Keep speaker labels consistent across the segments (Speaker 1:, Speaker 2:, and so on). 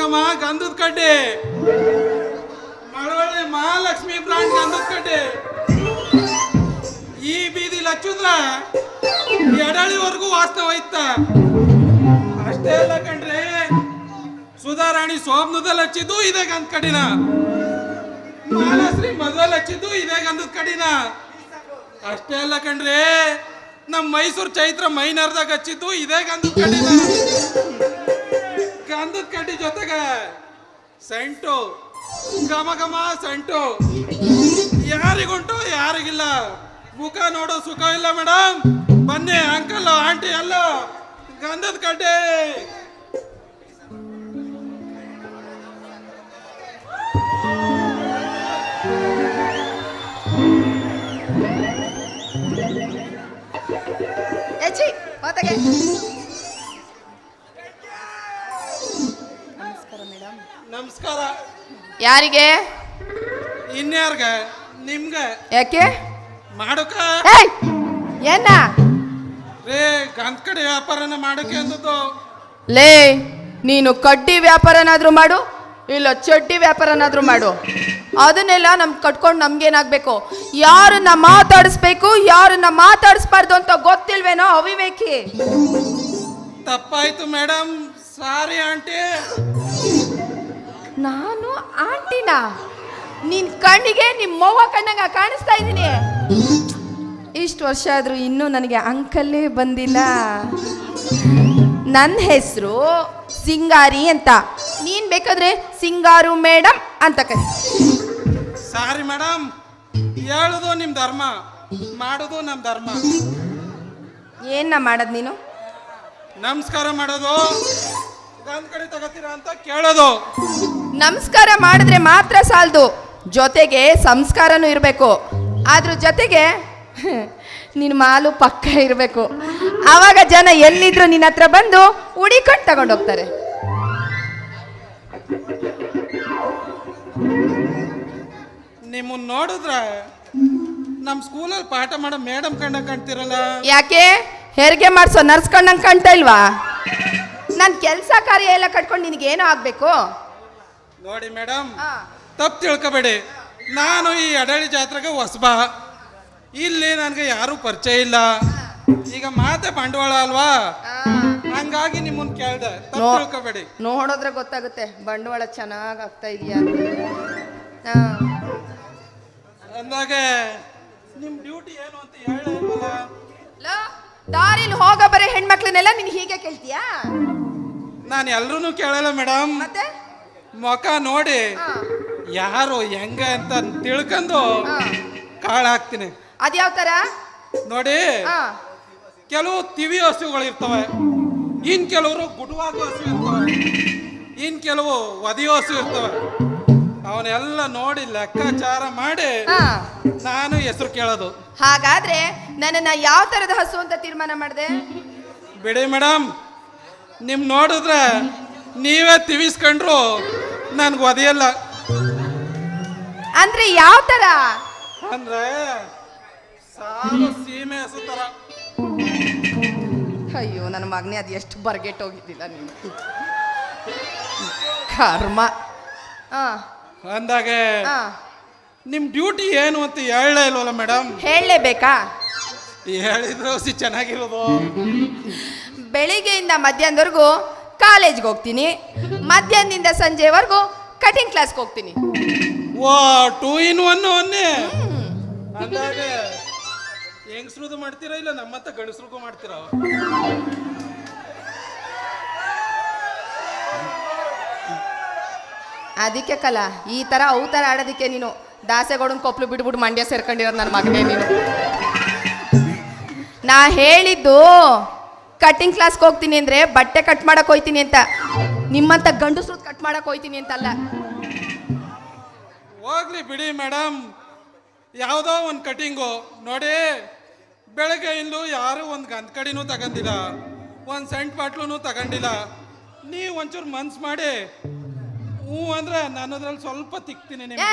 Speaker 1: ಘಮ ಗಂಧದ ಕಡ್ಡಿ. ಮಳವಳ್ಳಿ ಮಹಾಲಕ್ಷ್ಮಿ ಬ್ರಾಂಡ್ ಗಂಧದ ಕಡ್ಡಿ. ಈ ಬೀದಿಲಿ ಹಚ್ಚಿದ್ರ ಎಡಳಿವರೆಗೂ ವಾಸ್ತವ ಇತ್ತ. ಅಷ್ಟೇ ಅಲ್ಲ ಕಂಡ್ರೆ ಸುಧಾರಾಣಿ ಸೋಮ್ನದಲ್ಲಿ ಹಚ್ಚಿದ್ದು ಇದೇ ಗಂಧ ಕಡಿನ ಮಾಲಾಶ್ರೀ ಮೊದಲು ಹಚ್ಚಿದ್ದು ಇದೇ ಗಂಧದ ಕಡಿನ ಅಷ್ಟೇ ಅಲ್ಲ ಕಂಡ್ರೆ ನಮ್ಮ ಮೈಸೂರು ಚೈತ್ರ ಮೈನರ್ದಾಗ ಹಚ್ಚಿದ್ದು ಇದೇ ಗಂಧದ ಕಡಿನ ಗಂಧದ ಕಡ್ಡಿ ಜೊತೆಗೆ ಸೆಂಟು, ಘಮ ಘಮ ಸೆಂಟು. ಯಾರಿಗುಂಟು ಯಾರಿಗಿಲ್ಲ. ಮುಖ ನೋಡೋ ಸುಖ ಇಲ್ಲ ಮೇಡಮ್ ಬನ್ನಿ ಅಂಕಲ್, ಆಂಟಿ ಎಲ್ಲ ಗಂಧದ ಕಡ್ಡಿ
Speaker 2: ಎಚ್ಚಿ ಮಾತಾಗೆ ಯಾರಿಗೆ?
Speaker 1: ಇನ್ಯಾರ್ಗ? ನಿಮ್ಗ?
Speaker 2: ಯಾಕೆ?
Speaker 1: ಮಾಡೋಕ?
Speaker 2: ಏಯ್! ಏನ?
Speaker 1: ರೇ ಗಂಧ ಕಡೆ ವ್ಯಾಪಾರನ ಮಾಡೋಕೆ ಅಂದದ್ದು.
Speaker 2: ಲೇ ನೀನು ಕಡ್ಡಿ ವ್ಯಾಪಾರನಾದ್ರೂ ಮಾಡು ಇಲ್ಲ ಚಡ್ಡಿ ವ್ಯಾಪಾರನಾದ್ರೂ ಮಾಡು. ಅದನ್ನೆಲ್ಲ ನಮ್ ಕಟ್ಕೊಂಡು ನಮ್ಗೇನಾಗ್ಬೇಕು? ಯಾರನ್ನ ಮಾತಾಡಿಸ್ಬೇಕು ಯಾರನ್ನ ಮಾತಾಡಿಸ್ಬಾರ್ದು ಅಂತ ಗೊತ್ತಿಲ್ವೇನೋ ಅವಿವೇಕಿ?
Speaker 1: ತಪ್ಪಾಯ್ತು ಮೇಡಮ್ ಸಾರಿ ಆಂಟಿ.
Speaker 2: ನಾನು ಆಂಟಿನ. ನಿನ್ ಕಣ್ಣಿಗೆ ನಿಮ್ಮ ಮೌವ ಕಣ್ಣಂಗ ಕಾಣಿಸ್ತಾ ಇದ್ದೀನಿ ಇಷ್ಟು ವರ್ಷ ಆದ್ರೂ ಇನ್ನೂ ನನಗೆ ಅಂಕಲ್ಲೇ ಬಂದಿಲ್ಲ. ನನ್ನ ಹೆಸರು ಸಿಂಗಾರಿ ಅಂತ. ನೀನ್ ಬೇಕಾದ್ರೆ ಸಿಂಗಾರು ಮೇಡಮ್ ಅಂತ ಕರಿ.
Speaker 1: ಸಾರಿ ಮೇಡಮ್ ಹೇಳುದು ನಿಮ್ ಧರ್ಮ ಮಾಡೋದು ನಮ್ ಧರ್ಮ.
Speaker 2: ಏನ ಮಾಡದ್ ನೀನು?
Speaker 1: ನಮಸ್ಕಾರ ಮಾಡೋದು. ಗಂಧ ಕಡೆ ತಗೋತೀರಾ ಅಂತ ಕೇಳೋದು.
Speaker 2: ನಮಸ್ಕಾರ ಮಾಡಿದ್ರೆ ಮಾತ್ರ ಸಾಲದು. ಜೊತೆಗೆ ಸಂಸ್ಕಾರನೂ ಇರಬೇಕು. ಅದ್ರ ಜೊತೆಗೆ ನಿನ್ನ ಮಾಲು ಪಕ್ಕ ಇರಬೇಕು. ಆವಾಗ ಜನ ಎಲ್ಲಿದ್ರು ನಿನ್ನ ಹತ್ರ ಬಂದು ಉಡಿಕೊಂಡು ತಗೊಂಡೋಗ್ತಾರೆ
Speaker 1: ನಿಮ್ಮನ್ನ ನೋಡಿದ್ರ ನಮ್ಮ ಸ್ಕೂಲಲ್ಲಿ ಪಾಠ ಮಾಡೋ ಮೇಡಮ್ ಕಂಡಂಗೆ ಕಾಣ್ತಿರಲ್ಲ.
Speaker 2: ಯಾಕೆ? ಹೆರಿಗೆ ಮಾಡಿಸೋ ನರ್ಸ್ಕೊಂಡಂಗೆ ಕಾಣ್ತಾ ಇಲ್ವಾ? ನನ್ನ ಕೆಲಸ ಕಾರ್ಯ ಎಲ್ಲ ಕಟ್ಕೊಂಡು ಏನು ಆಗಬೇಕು?
Speaker 1: ನೋಡಿ ಮೇಡಮ್ ತಪ್ಪು ತಿಳ್ಕೊಬೇಡಿ. ನಾನು ಈ ಅಡಳಿ ಜಾತ್ರೆಗೆ ಹೊಸಬ. ಇಲ್ಲಿ ನನಗೆ ಯಾರೂ ಪರಿಚಯ ಇಲ್ಲ. ಈಗ ಮಾತೆ ಬಂಡವಾಳ ಅಲ್ವಾ? ಹಂಗಾಗಿ ನಿಮ್ಮನ್ನ ಕೇಳ್ದೆ. ತಪ್ಪು ತಿಳ್ಕೊಬೇಡಿ.
Speaker 2: ನೋಡೋದ್ರೆ ಗೊತ್ತಾಗುತ್ತೆ. ಬಂಡವಾಳ ಚೆನ್ನಾಗಿ ಆಗ್ತಾ ಇದೆಯಾ ಹಾ.
Speaker 1: ಅಂದಾಗೆ ನಿಮ್ ಡ್ಯೂಟಿ ಏನು ಅಂತ
Speaker 2: ಹೇಳ ದಾರಿಲಿ ಹೋಗ ಬರೀ ಹೆಣ್ಮಕ್ಳನ್ನೆಲ್ಲ ನೀನು ಹೀಗೆ ಕೇಳ್ತೀಯಾ?
Speaker 1: ನಾನು ಎಲ್ರೂ ಕೇಳಲ್ಲ ಮೇಡಮ್
Speaker 2: ಮತ್ತೆ?
Speaker 1: ಮುಖ ನೋಡಿ. ಯಾರು ಹೆಂಗ ಅಂತ ತಿಳ್ಕೊಂಡು. ಕಾಳು ಹಾಕ್ತೀನಿ.
Speaker 2: ಅದ್ಯಾವ ತರ?
Speaker 1: ನೋಡಿ. ಕೆಲವು ತಿವಿ ಹಸುಗಳು ಇರ್ತವೆ. ಇನ್ ಕೆಲವರು ಗುಡುವಾಗ ಹಸು ಇರ್ತವೆ. ಇನ್ ಕೆಲವು ಒದಿಯೋ ಹಸು ಇರ್ತವೆ. ಅವನ್ನೆಲ್ಲ ನೋಡಿ ಲೆಕ್ಕಾಚಾರ ಮಾಡಿ ನಾನು ಹೆಸರು ಕೇಳೋದು.
Speaker 2: ಹಾಗಾದ್ರೆ ನನ್ನ ಯಾವ ತರದ ಹಸು ಅಂತ ತೀರ್ಮಾನ ಮಾಡಿದೆ?
Speaker 1: ಬಿಡಿ ಮೇಡಮ್ ನಿಮ್ ನೋಡಿದ್ರೆ ನೀವೇ ತಿವಿಸ್ಕೊಂಡ್ರು ನನ್ಗೆ ಒದೆಯಲ್ಲ.
Speaker 2: ಅಂದ್ರೆ ಯಾವ ತರ?
Speaker 1: ಅಂದ್ರೆ ಸಾಲು ಸೀಮೆ ಹಸು ತರ.
Speaker 2: ಅಯ್ಯೋ ನನ್ನ ಮಗನೇ ಅದು ಎಷ್ಟು ಬರ್ಗೆಟ್ ಹೋಗಿದ್ದಿಲ್ಲ ನೀನು. ಕರ್ಮ. ಆ,
Speaker 1: ಅಂದಾಗೆ ನಿಮ್ ಡ್ಯೂಟಿ ಏನು ಅಂತ ಹೇಳಲೇ ಇಲ್ವಲ್ಲ ಮೇಡಮ್
Speaker 2: ಹೇಳಲೇಬೇಕಾ?
Speaker 1: ಹೇಳಿದ್ರೆ ಸಿ ಚೆನ್ನಾಗಿರೋದು.
Speaker 2: ಬೆಳಿಗ್ಗೆಯಿಂದ ಮಧ್ಯಾಹ್ನದವರೆಗೂ ಕಾಲೇಜ್ಗೆ ಹೋಗ್ತೀನಿ. ಮಧ್ಯಾಹ್ನದಿಂದ ಸಂಜೆವರೆಗೂ ಕಟಿಂಗ್ ಕ್ಲಾಸ್ಗೆ ಹೋಗ್ತೀನಿ.
Speaker 1: ವಾ ಟೂ ಇನ್ ಒನ್ ಒನ್ನೇ ಅಂದಾಗೆ ಹೆಂಗಸ್ರದು ಮಾಡ್ತೀರಾ ಇಲ್ಲ ನಮ್ಮತ್ತ ಗಂಡಸ್ರಿಗೂ ಮಾಡ್ತೀರಾ?
Speaker 2: ಅದಕ್ಕೆ ಕಲ ಈ ಥರ ಅವು ಥರ ಆಡೋದಕ್ಕೆ ನೀನು ದಾಸೆಗೌಡನ ಕೊಪ್ಲು ಬಿಟ್ಬಿಟ್ಟು ಮಂಡ್ಯ ಸೇರ್ಕೊಂಡಿರೋದು ನನ್ನ ಮಗನೇ ನೀನು. ನಾ ಹೇಳಿದ್ದು ಕಟ್ಟಿಂಗ್ ಕ್ಲಾಸ್ಗೆ ಹೋಗ್ತೀನಿ ಅಂದರೆ ಬಟ್ಟೆ ಕಟ್ ಮಾಡಕ್ಕೆ ಹೋಯ್ತೀನಿ ಅಂತ. ನಿಮ್ಮಂತ ಗಂಡಸ್ರು ಕಟ್ ಮಾಡಕ್ಕೆ ಹೋಯ್ತೀನಿ ಅಂತಲ್ಲ.
Speaker 1: ಹೋಗ್ಲಿ ಬಿಡಿ ಮೇಡಮ್ ಯಾವುದೋ ಒಂದು ಕಟಿಂಗು ನೋಡಿ ಬೆಳಗ್ಗೆ ಇಂದು ಯಾರು ಒಂದು ಗಂಧ ಕಡಿನೂ ತಗೊಂಡಿಲ್ಲ. ಒಂದು ಸೆಂಟ್ ಬಾಟ್ಲೂ ತಗೊಂಡಿಲ್ಲ. ನೀವು ಒಂಚೂರು ಮನ್ಸು ಮಾಡಿ. ಹ್ಞೂ ಅಂದ್ರೆ ನಾನು ಅದ್ರಲ್ಲಿ ಸ್ವಲ್ಪ ತಿಕ್ತೀನಿ ನಿಮ್ಗೆ.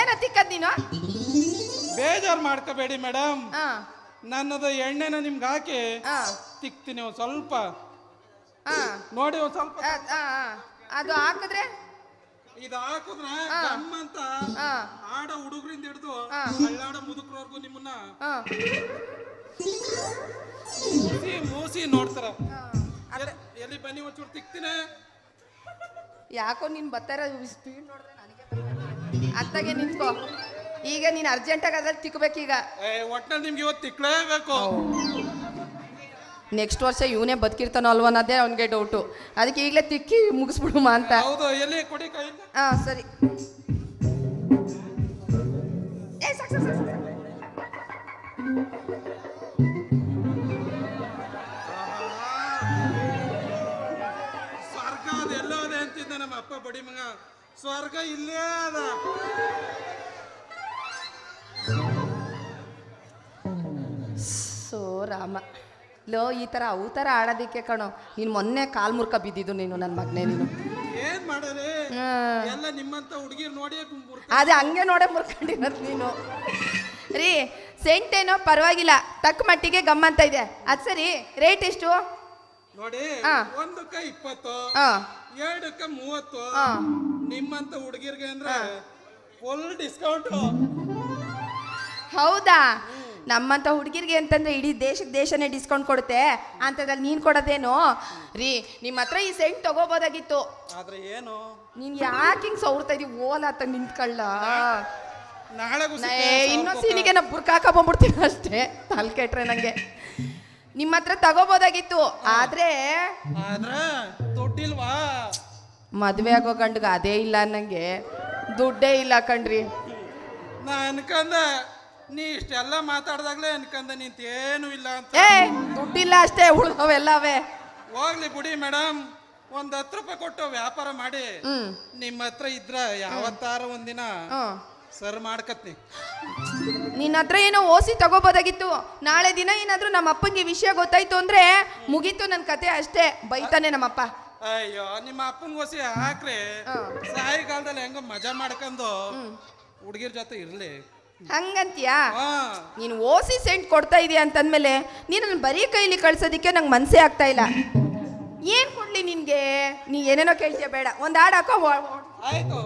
Speaker 2: ಏನ ತಿಕ್ಕದ್ ನೀನು?
Speaker 1: ಬೇಜಾರು ಮಾಡ್ಕೋಬೇಡಿ ಮೇಡಮ್
Speaker 2: ಹಾಂ.
Speaker 1: ನನ್ನದು ಎಣ್ಣೆನ ನಿಮ್ಗೆ ಹಾಕಿ
Speaker 2: ಹಾಂ
Speaker 1: ತಿಕ್ತೀನಿ ಒಂದು ಸ್ವಲ್ಪ.
Speaker 2: ಹಾ
Speaker 1: ನೋಡಿ ಒಂದು ಸ್ವಲ್ಪ.
Speaker 2: ಆ, ಆ, ಆ. ಅದು ಹಾಕಿದ್ರೆ?
Speaker 1: ಇದು ಹಾಕಿದ್ರ ಅಂತ
Speaker 2: ಹಾ
Speaker 1: ಆಡ ಹುಡುಗರಿಂದ ಹಿಡಿದು
Speaker 2: ಹಾ.
Speaker 1: ಹಳ್ಳಾಡ ಮುದುಕರವರೆಗೂ ನಿಮ್ಮನ್ನ
Speaker 2: ಹಾ
Speaker 1: ಮೂಸಿ ಮೂಸಿ ನೋಡ್ತಾರ. ಎಲ್ಲಿ- ಎಲ್ಲಿ ಬನ್ನಿ ಒಂಚೂರು ತಿಕ್ತೀನಿ.
Speaker 2: ಯಾಕೋ ನೀನ್ ಬರ್ತಾರ ಸ್ಪೀಡ್ ನೋಡಿದ್ರೆ ನನಗೆ ಅತ್ತಾಗೆ ನಿಂತ್ಕೋ. ಈಗ ನೀನು ಅರ್ಜೆಂಟಾಗಿ ಅದ್ರಲ್ಲಿ
Speaker 1: ತಿಕ್ಕಬೇಕೀಗ ಒಟ್ನಲ್ಲಿ ನಿಮ್ಗೆ ಇವತ್ತು ತಿಕ್ಕಲೇಬೇಕು
Speaker 2: ನೆಕ್ಸ್ಟ್ ವರ್ಷ ಇವನೇ ಬದುಕಿರ್ತಾನೋ ಅಲ್ವ ಅನ್ನೋದೇ ಅವನಿಗೆ ಡೌಟು ಅದಕ್ಕೆ ಈಗಲೇ ತಿಕ್ಕಿ ಮುಗಿಸ್ಬಿಡುಮ ಅಂತ.
Speaker 1: ಹೌದು ಎಲ್ಲಿ ಕೊಡಿ ಕೈ
Speaker 2: ಹಾಂ ಸರಿ. ಏ, ಸಾಕ್, ಸಾಕ್, ಸಾಕ್, ಸಾಕ್.
Speaker 1: ಸ್ವರ್ಗ ಅದೆಲ್ಲೋದೆ ಅದೇ ಅಂತಿದ್ದ ನಮ್ಮ ಅಪ್ಪ ಬಡಿ ಮಗ. ಸ್ವರ್ಗ ಇಲ್ಲೇ ಅದ.
Speaker 2: ಸೋ ರಾಮ. ಲೋ ಈ ಥರ ಅವತಾರ ಆಡೋದಕ್ಕೆ ಕಣೋ ನೀನು ಮೊನ್ನೆ ಕಾಲ್ ಮುರ್ಕ ಬಿದ್ದಿದ್ದು ನೀನು ನನ್ನ ಮಗನೇ ನೀನು.
Speaker 1: ಏನ್ ಮಾಡರಿ ಎಲ್ಲ ನಿಮ್ಮಂತ ಹುಡುಗಿರ್ ನೋಡಿ
Speaker 2: ಅದೇ ಹಂಗೆ ನೋಡೇ ಮುರ್ಕೊಂಡಿರೋದು ನೀನು. ರೀ ಸೆಂಟ್ ಏನೋ ಪರವಾಗಿಲ್ಲ ತಕ್ಕ ಮಟ್ಟಿಗೆ ಗಮ್ಮಂತ ಇದೆ. ಅದು ಸರಿ ರೇಟ್ ಎಷ್ಟು?
Speaker 1: ನೋಡಿ
Speaker 2: ಒಂದು
Speaker 1: ಒಂದಕ್ಕ ಇಪ್ಪತ್ತು
Speaker 2: ಹಾಂ.
Speaker 1: ಎರಡಕ್ಕ ಮೂವತ್ತು.
Speaker 2: ಹಾಂ.
Speaker 1: ನಿಮ್ಮಂತ ಹುಡುಗಿರ್ಗೆ ಅಂದ್ರೆ ಫುಲ್ ಡಿಸ್ಕೌಂಟ್
Speaker 2: ಹೌದಾ? ನಮ್ಮಂಥ ಹುಡುಗಿರಿಗೆ ಅಂತಂದ್ರೆ ಇಡೀ ದೇಶಕ್ಕೆ ದೇಶನೇ ಡಿಸ್ಕೌಂಟ್ ಕೊಡುತ್ತೆ. ಅಂಥದ್ರಲ್ಲಿ ನೀನು ಕೊಡೋದೇನು? ರೀ ನಿಮ್ಮ ಹತ್ರ ಈ ಸೆಂಟ್ ತಗೋಬೋದಾಗಿತ್ತು.
Speaker 1: ಆದ್ರೆ ಏನು?
Speaker 2: ನೀನು ಯಾಕೆ ಹಿಂಗೆ ಸೌರ್ತಾ ಇದೀವಿ ಓಲ ಅಂತ ನಿಂತ್ಕೊಳ್ಳ.
Speaker 1: ನಾಳೆ
Speaker 2: ಇನ್ನೊಂದು ಸೀನಿಗೆ ನಾ ಬುರ್ಕಾಕ ಬಂದ್ಬಿಡ್ತೀನಿ ಅಷ್ಟೇ. ತಲೆ ಕೆಟ್ರೆ ನನಗೆ ನಿಮ್ಮ ಹತ್ರ ತಗೋಬೋದಾಗಿತ್ತು. ಆದ್ರೆ
Speaker 1: ಮದ್ವೆ ದುಡ್ಡಿಲ್ವಾ?
Speaker 2: ಮದುವೆ ಆಗೋ ಕಂಡ್ಗ ಅದೇ ಇಲ್ಲ ಅನ್ನಂಗೆ ದುಡ್ಡೇ ಇಲ್ಲ ಕಣ್ರಿ.
Speaker 1: ನಾನು ಅನ್ಕಂದ ನೀ ಇಷ್ಟೆಲ್ಲ ಮಾತಾಡ್ದಾಗ್ಲೇ ಅನ್ಕಂದ ನಿಂತೇನು ಇಲ್ಲ ಅಂತ.
Speaker 2: ಏ ದುಡ್ಡಿಲ್ಲ ಅಷ್ಟೇ ಉಳ್ದವೆಲ್ಲವೇ
Speaker 1: ಹೋಗ್ಲಿ ಬಿಡಿ ಮೇಡಮ್ ಒಂದ್ ಹತ್ತು ರೂಪಾಯಿ ಕೊಟ್ಟು ವ್ಯಾಪಾರ ಮಾಡಿ.
Speaker 2: ಹ್ಮ್.
Speaker 1: ನಿಮ್ಮ ಹತ್ರ ಇದ್ರ ಯಾವತ್ತಾರ ಒಂದಿನ
Speaker 2: ಹ್ಮ್.
Speaker 1: ಸರ್ ಮಾಡ್ಕತ್ನಿ.
Speaker 2: ನಿನ್ನ ಹತ್ರ ಏನೋ ಓಸಿ ತಗೋಬೋದಾಗಿತ್ತು ನಾಳೆ ದಿನ ಏನಾದ್ರೂ ನಮ್ಮ ಅಪ್ಪಂಗೆ ವಿಷಯ ಗೊತ್ತಾಯ್ತು ಅಂದ್ರೆ ಮುಗೀತು ನನ್ನ ಕತೆ ಅಷ್ಟೇ. ಬೈತಾನೆ ನಮ್ಮಪ್ಪ.
Speaker 1: ಅಯ್ಯೋ ನಿಮ್ಮ ಅಪ್ಪನ ಓಸಿ ಹಾಕ್ರಿ.
Speaker 2: ಹಾ.
Speaker 1: ಸಾಯಂಕಾಲದಲ್ಲಿ ಹೆಂಗ ಮಜಾ ಮಾಡ್ಕೊಂಡು ಹುಡುಗಿರ್ ಜೊತೆ ಇರ್ಲಿ.
Speaker 2: ಹಂಗಂತೀಯಾ? ನೀನು ಓಸಿ ಸೆಂಟ್ ಕೊಡ್ತಾ ಇದೀಯ ಅಂತಂದ್ಮೇಲೆ ನೀನು ನನ್ನ ಬರೀ ಕೈಲಿ ಕಳ್ಸೋದಕ್ಕೆ ನಂಗೆ ಮನಸ್ಸೇ ಆಗ್ತಾ ಇಲ್ಲ. ಏನು ಕೊಡ್ಲಿ ನಿನಗೆ? ನೀ ಏನೇನೋ ಕೇಳ್ತೀಯ ಬೇಡ. ಒಂದು ಹಾಡು ಹಾಕೋ
Speaker 1: ಆಯ್ತು.